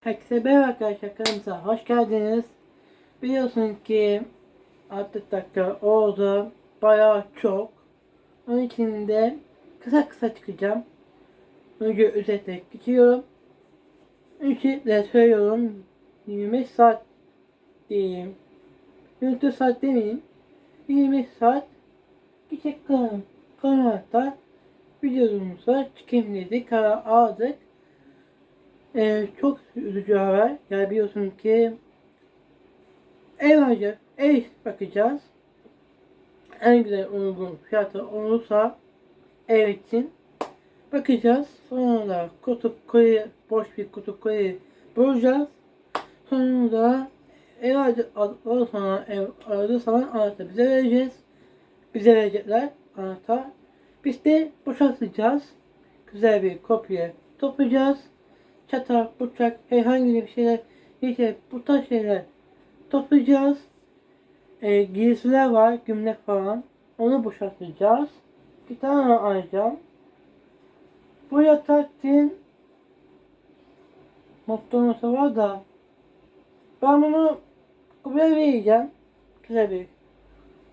Herkese merhaba arkadaşlar kanalımıza hoş geldiniz. Biliyorsun ki artık dakika oldu. Bayağı çok. Onun için de kısa kısa çıkacağım. Önce özetle geçiyorum. Öncelikle söylüyorum. 25 saat diyeyim. 24 saat demeyeyim. 25 saat geçecek kanal. Kanalda videomuza çıkayım dedik. Karar aldık. Ee, çok üzücü haber. Yani biliyorsun ki ev alacak, ev bakacağız. En güzel uygun fiyatı olursa ev için bakacağız. Sonra da kutup koyu, boş bir kutup koyu bulacağız. Sonra ev alacak, al- sonra ev aradığı zaman anahtarı bize vereceğiz. Bize verecekler anahtar. Biz de boşaltacağız. Güzel bir kopya toplayacağız çatal, bıçak, herhangi bir şeyler işte bu tarz şeyler toplayacağız. E, giysiler var, gümlek falan. Onu boşaltacağız. Bir tane alacağım. Bu yataktin mottonusu var da ben bunu Kubilay'a vereceğim. Güzel bir.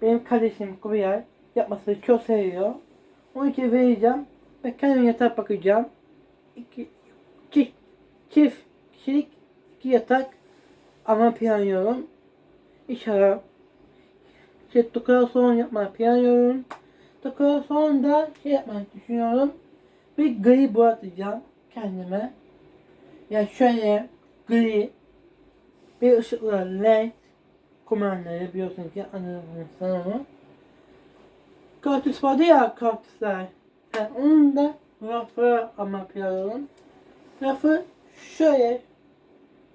Benim kardeşim Kubilay yapmasını çok seviyor. Onun için vereceğim. Ve kendim yatak bakacağım. İki, iki 2 kişilik 2 yatak ama planlıyorum. İşara. İşte dekorasyon yapmayı planlıyorum. Dekorasyon da şey yapmayı düşünüyorum. Bir gri boyatacağım kendime. Yani şöyle gri bir ışıklar led kumandayı biliyorsun ki anladınız sen onu. Kaktüs vardı ya kaktüsler. Yani onun da rafı ama planlıyorum. Rafı şöyle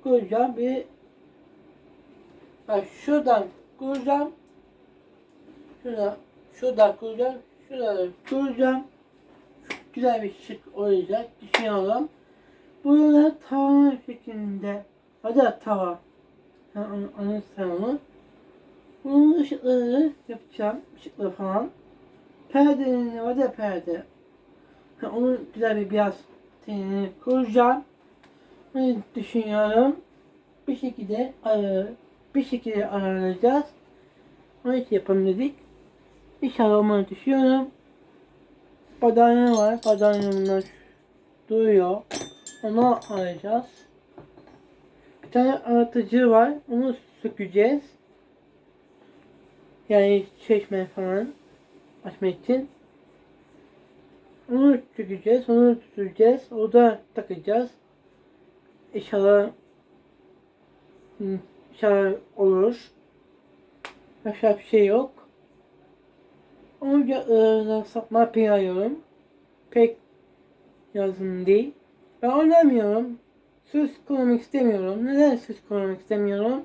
koyacağım bir bak şuradan kuracağım şuradan şuradan kuracağım şuradan kuracağım güzel bir şık olacak düşünüyorum. Da tavan şeklinde hadi tava. Ha, onu, sen onu bunun ışıkları yapacağım ışıkları falan. Perdenin var ya perde. Ha, onu güzel bir beyaz tenini kuracağım düşünüyorum. Bir şekilde e, bir şekilde ayarlayacağız. İçin yapalım dedik. İnşallah onu düşünüyorum. Badanya var. Badanyamlar duruyor. Onu alacağız. Bir tane aratıcı var. Onu sökeceğiz. Yani çeşme falan açmak için. Onu sökeceğiz. Onu tutacağız. O da takacağız. İnşallah inşallah olur. Başka bir şey yok. E, satma planlıyorum. Pek yazın değil. Ben oynamıyorum. Söz kullanmak istemiyorum. Neden söz kullanmak istemiyorum?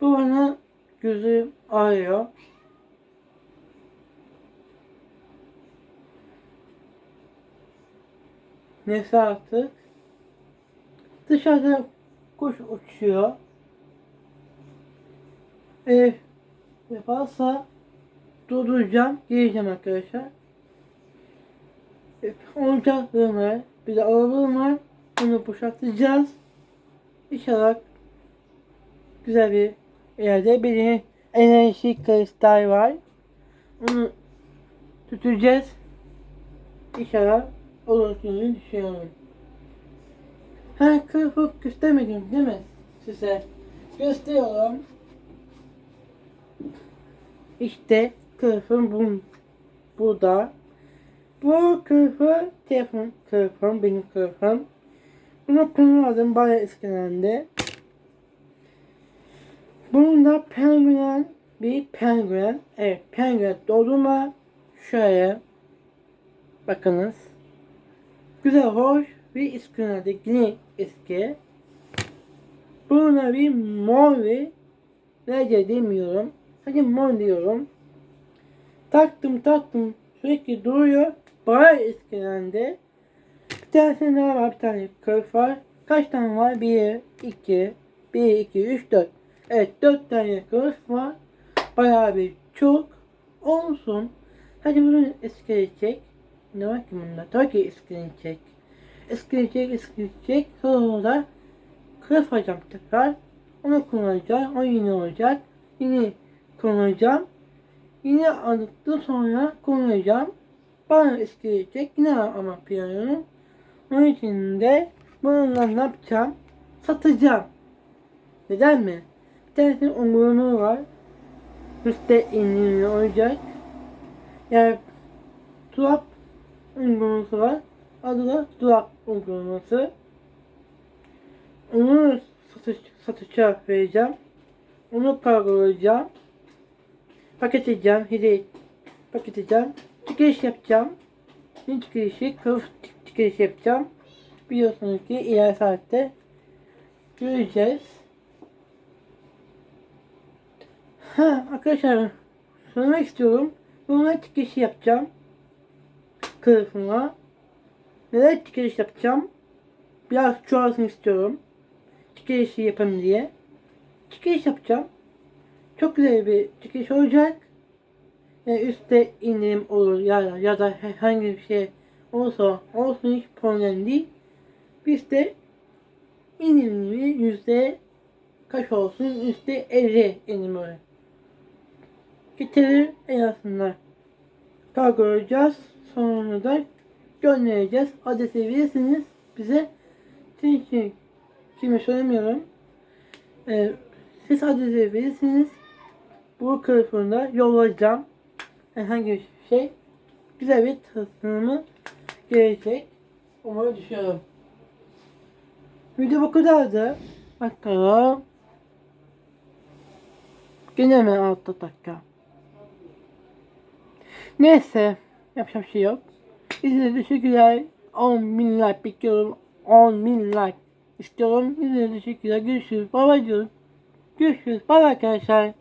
Bu bana gözü ağrıyor. Neyse artık. Dışarıda kuş uçuyor. Ev yaparsa durduracağım. Gireceğim arkadaşlar. E, Oyuncaklarım. Bir de arabalarım var. Onu boşaltacağız. İnşallah güzel bir yerde bir enerji kristal var. Onu tutacağız. İnşallah olacağını düşünüyorum. Ha kırpıp göstermedim değil mi size? Gösteriyorum. İşte kırpım bu, burada. Bu kırpı telefon kırpım benim kırpım. Bunu kullanmadım bayağı eskiden Bunun da penguen bir penguen. Evet penguen doluma şöyle bakınız. Güzel hoş iskinade yine eski. Buna bir mor ve nece demiyorum. Hadi mor diyorum. Taktım taktım sürekli duruyor. Bayağı eskilendi. Bir tane daha var bir tane kırk var. Kaç tane var? 1, 2, 1, 2, 3, 4. Evet 4 tane kırk var. Bayağı bir çok. Olsun. Hadi bunu eskileyecek. Ne var ki bunda? Tabii ki eskileyecek eskileyecek eskileyecek sonra alacağım tekrar. Onu kullanacağım. O yine olacak. Yine kullanacağım. Yine aldıktan sonra kullanacağım. Bana eskiyecek. Yine ama piyanonun. Onun için de bununla ne yapacağım? Satacağım. Neden mi? Bir tanesinin umurunu var. Üstte indirimli olacak. Yani Tulap uygulaması var. Adı da Tulap uygulaması. Onu satış, satışa vereceğim. Onu kargolayacağım. Paketleyeceğim. Hediye paketleyeceğim. Çıkış yapacağım. Bir çıkışı, kılıf çık- çıkış yapacağım. Biliyorsunuz ki iler saatte göreceğiz. Ha arkadaşlar söylemek istiyorum. Bununla çıkış yapacağım. Kılıfıma. Neden çıkış yapacağım? Biraz çoğalsın istiyorum. Çıkış yapayım diye. Çıkış yapacağım. Çok güzel bir çıkış olacak. Yani üstte indirim olur ya, ya da herhangi bir şey olsa olsun hiç problem değil. Biz de indirimli yüzde kaç olsun üstte 50 indirim olur. Getirir en azından. Kargolayacağız. Sonra da göndereceğiz. Adresi verirsiniz bize. İçin kime söylemiyorum. Ee, siz adresi verirsiniz. Bu kılıfında yollayacağım. Herhangi bir şey. Güzel bir tasarımı gelecek. Umarım düşünüyorum. Video bu kadardı. Bakalım. Gene mi altta dakika? Neyse. Yapacak bir şey yok. İzlediğiniz teşekkürler. 10 bin like bekliyorum. 10 bin like istiyorum. İzlediğiniz teşekkürler. Görüşürüz. Bye bye diyorum. Görüşürüz. Bye arkadaşlar.